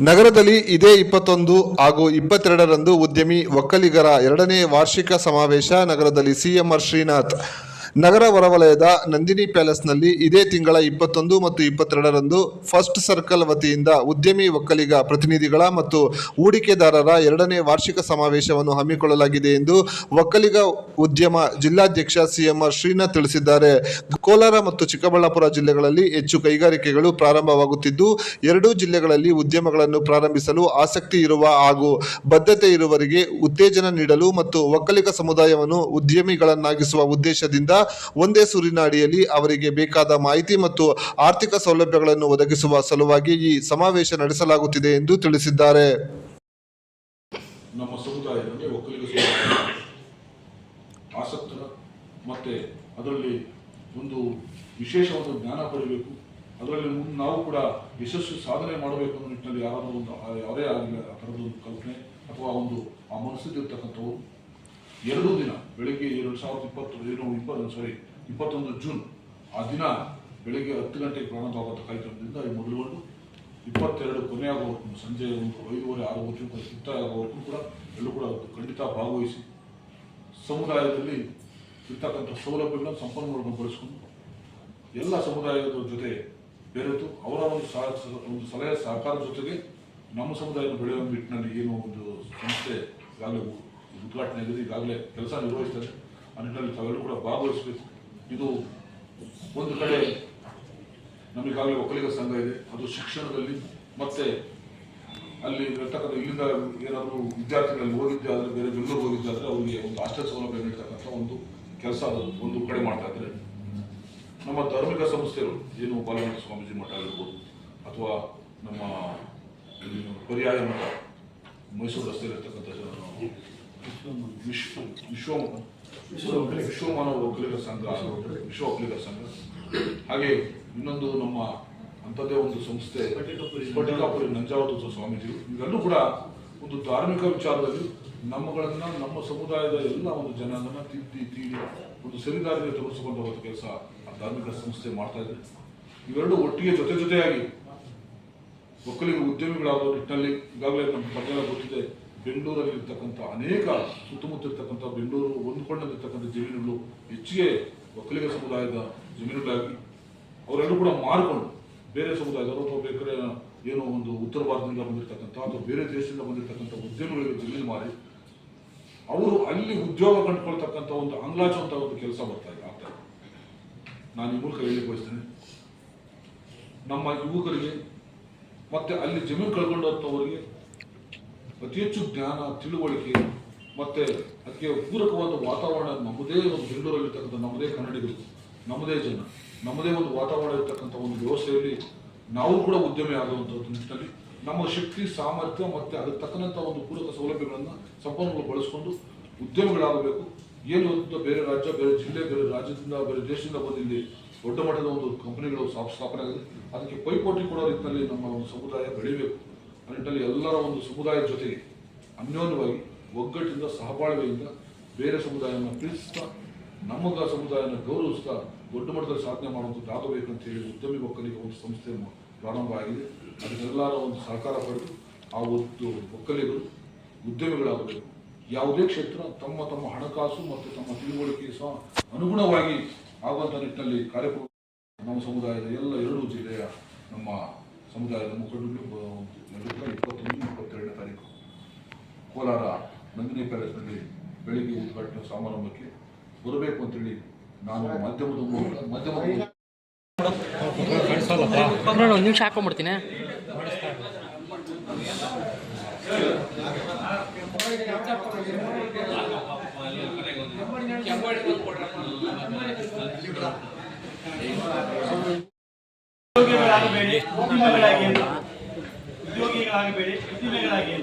ನಗರದಲ್ಲಿ ಇದೇ ಇಪ್ಪತ್ತೊಂದು ಹಾಗೂ ಇಪ್ಪತ್ತೆರಡರಂದು ಉದ್ಯಮಿ ಒಕ್ಕಲಿಗರ ಎರಡನೇ ವಾರ್ಷಿಕ ಸಮಾವೇಶ ನಗರದಲ್ಲಿ ಸಿಎಂಆರ್ ಶ್ರೀನಾಥ್. ನಗರ ಹೊರವಲಯದ ನಂದಿನಿ ಪ್ಯಾಲೇಸ್ನಲ್ಲಿ ಇದೇ ತಿಂಗಳ ಇಪ್ಪತ್ತೊಂದು ಮತ್ತು ಇಪ್ಪತ್ತೆರಡರಂದು ಫಸ್ಟ್ ಸರ್ಕಲ್ ವತಿಯಿಂದ ಉದ್ಯಮಿ ಒಕ್ಕಲಿಗ ಪ್ರತಿನಿಧಿಗಳ ಮತ್ತು ಹೂಡಿಕೆದಾರರ ಎರಡನೇ ವಾರ್ಷಿಕ ಸಮಾವೇಶವನ್ನು ಹಮ್ಮಿಕೊಳ್ಳಲಾಗಿದೆ ಎಂದು ಒಕ್ಕಲಿಗ ಉದ್ಯಮ ಜಿಲ್ಲಾಧ್ಯಕ್ಷ ಸಿಎಂಆರ್ ಶ್ರೀನಾಥ್ ತಿಳಿಸಿದ್ದಾರೆ. ಕೋಲಾರ ಮತ್ತು ಚಿಕ್ಕಬಳ್ಳಾಪುರ ಜಿಲ್ಲೆಗಳಲ್ಲಿ ಹೆಚ್ಚು ಕೈಗಾರಿಕೆಗಳು ಪ್ರಾರಂಭವಾಗುತ್ತಿದ್ದು, ಎರಡೂ ಜಿಲ್ಲೆಗಳಲ್ಲಿ ಉದ್ಯಮಗಳನ್ನು ಪ್ರಾರಂಭಿಸಲು ಆಸಕ್ತಿ ಇರುವ ಹಾಗೂ ಬದ್ಧತೆ ಇರುವವರಿಗೆ ಉತ್ತೇಜನ ನೀಡಲು ಮತ್ತು ಒಕ್ಕಲಿಗ ಸಮುದಾಯವನ್ನು ಉದ್ಯಮಿಗಳನ್ನಾಗಿಸುವ ಉದ್ದೇಶದಿಂದ ಒಂದೇ ಸೂರಿನ ಅಡಿಯಲ್ಲಿ ಅವರಿಗೆ ಬೇಕಾದ ಮಾಹಿತಿ ಮತ್ತು ಆರ್ಥಿಕ ಸೌಲಭ್ಯಗಳನ್ನು ಒದಗಿಸುವ ಸಲುವಾಗಿ ಈ ಸಮಾವೇಶ ನಡೆಸಲಾಗುತ್ತಿದೆ ಎಂದು ತಿಳಿಸಿದ್ದಾರೆ. ನಮ್ಮ ಸಮುದಾಯದಲ್ಲಿ ಒಕ್ಕಲಿಗ ಆಸಕ್ತರ ಮತ್ತು ಅದರಲ್ಲಿ ಒಂದು ವಿಶೇಷವಾದ ಜ್ಞಾನ ಪಡೆಯಬೇಕು. ಅದರಲ್ಲಿ ನಾವು ಕೂಡ ಯಶಸ್ಸು ಸಾಧನೆ ಮಾಡಬೇಕು ಅನ್ನೋ ನಿಟ್ಟಿನಲ್ಲಿ ಯಾರಾದರೂ ಒಂದು ಯಾವುದೇ ಆಗಲಿ ಆ ಥರದ ಒಂದು ಕಲ್ಪನೆ ಅಥವಾ ಒಂದು ಆ ಮನಸ್ಸಿದ್ದಿರ್ತಕ್ಕಂಥವ್ರು ಎರಡೂ ದಿನ, ಬೆಳಗ್ಗೆ ಎರಡು ಸಾವಿರದ ಇಪ್ಪತ್ತು ಏನು ಇಪ್ಪತ್ತು ಸಾರಿ ಇಪ್ಪತ್ತೊಂದು ಜೂನ್, ಆ ದಿನ ಬೆಳಗ್ಗೆ ಹತ್ತು ಗಂಟೆಗೆ ಪ್ರಾರಂಭ ಆಗುವಂಥ ಕಾರ್ಯಕ್ರಮದಿಂದ ಮೊದಲುಗೊಂಡು ಇಪ್ಪತ್ತೆರಡು ಕೊನೆಯಾಗುವವರೆಗೂ, ಸಂಜೆ ಒಂದು ಐದುವರೆ, ಆರು ಗಂಟೆ ಸುತ್ತ ಆಗುವವರೆಗೂ ಕೂಡ ಎಲ್ಲರೂ ಕೂಡ ಖಂಡಿತ ಭಾಗವಹಿಸಿ ಸಮುದಾಯದಲ್ಲಿ ಇರ್ತಕ್ಕಂಥ ಸೌಲಭ್ಯಗಳನ್ನು ಸಂಪನ್ಮೂಲಗಳನ್ನು ಬಳಸ್ಕೊಂಡು ಎಲ್ಲ ಸಮುದಾಯದ ಜೊತೆ ಬೆರೆತು ಅವರ ಒಂದು ಸಹ, ಒಂದು ಸಲಹೆ ಸಹಕಾರದ ಜೊತೆಗೆ ನಮ್ಮ ಸಮುದಾಯದ ಬೆಳೆಯುವ ನಿಟ್ಟಿನಲ್ಲಿ ಏನೋ ಒಂದು ಸಂಸ್ಥೆ ಈಗಾಗಲೇ ಉ- ಉದ್ಘಾಟನೆ ಆಗಿದೆ ಈಗಾಗಲೇ ಕೆಲಸ ನಿರ್ವಹಿಸ್ತದೆ ಆ ನಿಟ್ಟಿನಲ್ಲಿ ತಾವೆಲ್ಲರೂ ಕೂಡ ಭಾಗವಹಿಸಬೇಕು. ಇದು ಒಂದು ಕಡೆ ನಮಗಾಗಲೇ ಒಕ್ಕಲಿಗ ಸಂಘ ಇದೆ. ಅದು ಶಿಕ್ಷಣದಲ್ಲಿ ಮತ್ತೆ ಅಲ್ಲಿ ಇರ್ತಕ್ಕಂಥ ಇಲ್ಲಿಂದ ಏನಾದರೂ ವಿದ್ಯಾರ್ಥಿಗಳಲ್ಲಿ ಹೋಗಿದ್ದೆ ಆದರೆ ಬೇರೆ ಬೆಂಗಳೂರು ಹೋಗಿದ್ದೆ ಆದರೆ ಅವರಿಗೆ ಒಂದು ಹಾಸ್ಟೆಲ್ ಸೌಲಭ್ಯ ನೀಡ್ತಕ್ಕಂಥ ಒಂದು ಕೆಲಸ ಒಂದು ಕಡೆ ಮಾಡ್ತಾ ಇದ್ದಾರೆ. ನಮ್ಮ ಧಾರ್ಮಿಕ ಸಂಸ್ಥೆಗಳು ಏನು ಬಾಲಗಂಧ ಸ್ವಾಮೀಜಿ ಮಠ ಆಗಿರ್ಬೋದು ಅಥವಾ ನಮ್ಮ ಪರ್ಯಾಯ ಮಠ ಮೈಸೂರು ರಸ್ತೆಯಲ್ಲಿರ್ತಕ್ಕಂಥ ವಿಶ್ವ ವಿಶ್ವ ಸಂಘ ವಿಶ್ವ ಒಕ್ಕಲಿಗರ ಸಂಘ ಹಾಗೆ ಇನ್ನೊಂದು ನಮ್ಮ ಅಂಥದ್ದೇ ಒಂದು ಸಂಸ್ಥೆ ಪಟ್ಟಿಕಾಪುರಿ ನಂಜಾವತ ಸ್ವಾಮೀಜಿ ಇವೆಲ್ಲೂ ಕೂಡ ಒಂದು ಧಾರ್ಮಿಕ ವಿಚಾರದಲ್ಲಿ ನಮ್ಮಗಳನ್ನ, ನಮ್ಮ ಸಮುದಾಯದ ಎಲ್ಲ ಒಂದು ಜನರನ್ನ ತಿದ್ದಿ ತೀಡಿ ಒಂದು ಸರಿದಾರಿಗೆ ತೋರಿಸಿಕೊಂಡು ಹೋದ ಕೆಲಸ ಆ ಧಾರ್ಮಿಕ ಸಂಸ್ಥೆ ಮಾಡ್ತಾ ಇದೆ. ಇವೆರಡು ಒಟ್ಟಿಗೆ ಜೊತೆ ಜೊತೆಯಾಗಿ ಒಕ್ಕಲಿಗ ಉದ್ಯಮಿಗಳಾದ ನಿಟ್ಟಿನಲ್ಲಿ ಈಗಾಗಲೇ ನಮ್ಮ ಪಟ್ಟಣ ಗೊತ್ತಿದೆ. ಬೆಂಗಳೂರಲ್ಲಿ ಇರ್ತಕ್ಕಂಥ ಅನೇಕ ಸುತ್ತಮುತ್ತ ಇರ್ತಕ್ಕಂಥ ಬೆಂಗಳೂರು ಹೊಂದ್ಕೊಂಡಿರ್ತಕ್ಕಂಥ ಜಮೀನುಗಳು ಹೆಚ್ಚಿಗೆ ಒಕ್ಕಲಿಗ ಸಮುದಾಯದ ಜಮೀನುಗಳಾಗಿ ಅವರೆಲ್ಲರೂ ಕೂಡ ಮಾರಿಕೊಂಡು ಬೇರೆ ಸಮುದಾಯದವರು ಅಥವಾ ಬೇಕಾದ್ರೆ ಏನೋ ಒಂದು ಉತ್ತರ ಭಾರತದಿಂದ ಬಂದಿರತಕ್ಕಂಥ ಅಥವಾ ಬೇರೆ ದೇಶದಿಂದ ಬಂದಿರತಕ್ಕಂಥ ಉದ್ಯಮಿಗಳಿಗೆ ಜಮೀನು ಮಾರಿ ಅವರು ಅಲ್ಲಿ ಉದ್ಯೋಗ ಕಂಡುಕೊಳ್ತಕ್ಕಂಥ ಒಂದು ಅಂಗ್ಲಾಚಂತ ಒಂದು ಕೆಲಸ ಬರ್ತಾ ಇದೆ, ಆಗ್ತಾ ನಾನು ಈ ಮೂಲಕ ಹೇಳಿ ಬಯಸ್ತೇನೆ. ನಮ್ಮ ಯುವಕರಿಗೆ ಮತ್ತೆ ಅಲ್ಲಿ ಜಮೀನು ಕಳ್ಕೊಂಡಂಥವರಿಗೆ ಅತಿ ಹೆಚ್ಚು ಜ್ಞಾನ, ತಿಳುವಳಿಕೆ ಮತ್ತೆ ಅದಕ್ಕೆ ಪೂರಕವಾದ ವಾತಾವರಣ ನಮ್ಮದೇ ಒಂದು ಬೆಂಗಳೂರಲ್ಲಿರ್ತಕ್ಕಂಥ ನಮ್ಮದೇ ಕನ್ನಡಿಗರು, ನಮ್ಮದೇ ಜನ, ನಮ್ಮದೇ ಒಂದು ವಾತಾವರಣ ಇರ್ತಕ್ಕಂಥ ಒಂದು ವ್ಯವಸ್ಥೆಯಲ್ಲಿ ನಾವು ಕೂಡ ಉದ್ಯಮಿ ಆಗುವಂಥದ್ದು ನಿಟ್ಟಿನಲ್ಲಿ ನಮ್ಮ ಶಕ್ತಿ, ಸಾಮರ್ಥ್ಯ ಮತ್ತೆ ಅದಕ್ಕೆ ತಕ್ಕಂಥ ಒಂದು ಪೂರಕ ಸೌಲಭ್ಯಗಳನ್ನು ಸಂಪನ್ಮೂಲ ಬಳಸಿಕೊಂಡು ಉದ್ಯಮಿಗಳಾಗಬೇಕು. ಏನು ಅಂತ ಬೇರೆ ರಾಜ್ಯ, ಬೇರೆ ಜಿಲ್ಲೆ, ಬೇರೆ ರಾಜ್ಯದಿಂದ, ಬೇರೆ ದೇಶದಿಂದ ಬಂದು ಇಲ್ಲಿ ದೊಡ್ಡ ಮಟ್ಟದ ಒಂದು ಕಂಪನಿಗಳು ಸ್ಥಾಪ- ಸ್ಥಾಪನೆ ಆಗಿದೆ. ಅದಕ್ಕೆ ಪೈಪೋಟಿ ಕೊಡೋ ರೀತಿಯಲ್ಲಿ ನಮ್ಮ ಒಂದು ಸಮುದಾಯ ಬೆಳಿಬೇಕು. ಆ ಎಲ್ಲರ ಒಂದು ಸಮುದಾಯದ ಜೊತೆಗೆ ಅನ್ಯೋನ್ಯವಾಗಿ ಒಗ್ಗಟ್ಟಿಂದ ಸಹಬಾಳ್ವೆಯಿಂದ ಬೇರೆ ಸಮುದಾಯವನ್ನು ಪ್ರೀತಿಸ್ತಾ ನಮ್ಮಗ ಸಮುದಾಯನ ಗೌರವಿಸ್ತಾ ದೊಡ್ಡ ಮಟ್ಟದಲ್ಲಿ ಸಾಧನೆ ಮಾಡುವಂಥದ್ದು ಅಂತ ಹೇಳಿ ಉದ್ಯಮಿ ಒಕ್ಕಲಿಗ ಒಂದು ಸಂಸ್ಥೆ ಪ್ರಾರಂಭ ಆಗಿದೆ. ಅದನ್ನೆಲ್ಲರ ಒಂದು ಸಹಕಾರ ಪಡೆದು ಆ ಒಂದು ಒಕ್ಕಲಿಗರು, ಉದ್ಯಮಿಗಳಾಗಬೇಕು. ಯಾವುದೇ ಕ್ಷೇತ್ರ ತಮ್ಮ ತಮ್ಮ ಹಣಕಾಸು ಮತ್ತು ತಮ್ಮ ತಿಳುವಳಿಕೆ ಸಹ ಅನುಗುಣವಾಗಿ ಆಗುವಂಥ ನಿಟ್ಟಿನಲ್ಲಿ ಕಾರ್ಯಕ್ರಮ ನಮ್ಮ ಸಮುದಾಯದ ಎಲ್ಲ ಎರಡು ಜಿಲ್ಲೆಯ ನಮ್ಮ ಸಮುದಾಯದ ಮುಖಂಡರು ಕೂಡ ಇಪ್ಪತ್ತೊಂದು, ಇಪ್ಪತ್ತೆರಡನೇ ತಾರೀಕು. ಕೋಲಾರ ನಂದಿನಿ ಪ್ಯಾಲೇಸ್ನಲ್ಲಿ ಬೆಳಿಗ್ಗೆ ಉದ್ಘಾಟನೆ ಸಮಾರಂಭಕ್ಕೆ ಬರಬೇಕು ಅಂತೇಳಿ ನಾನು ಮಾಧ್ಯಮದ ಮೂಲಕ ಮಾಧ್ಯಮ ಒಂದು ನಿಮಿಷ ಹಾಕೊಂಡ್ಬಿಡ್ತೀನಿ ಉದ್ಯೋಗಿಗಳಾಗಬೇಡಿ ಉದ್ಯಮಿಗಳಾಗಿ ಉದ್ಯೋಗಿಗಳಾಗಿ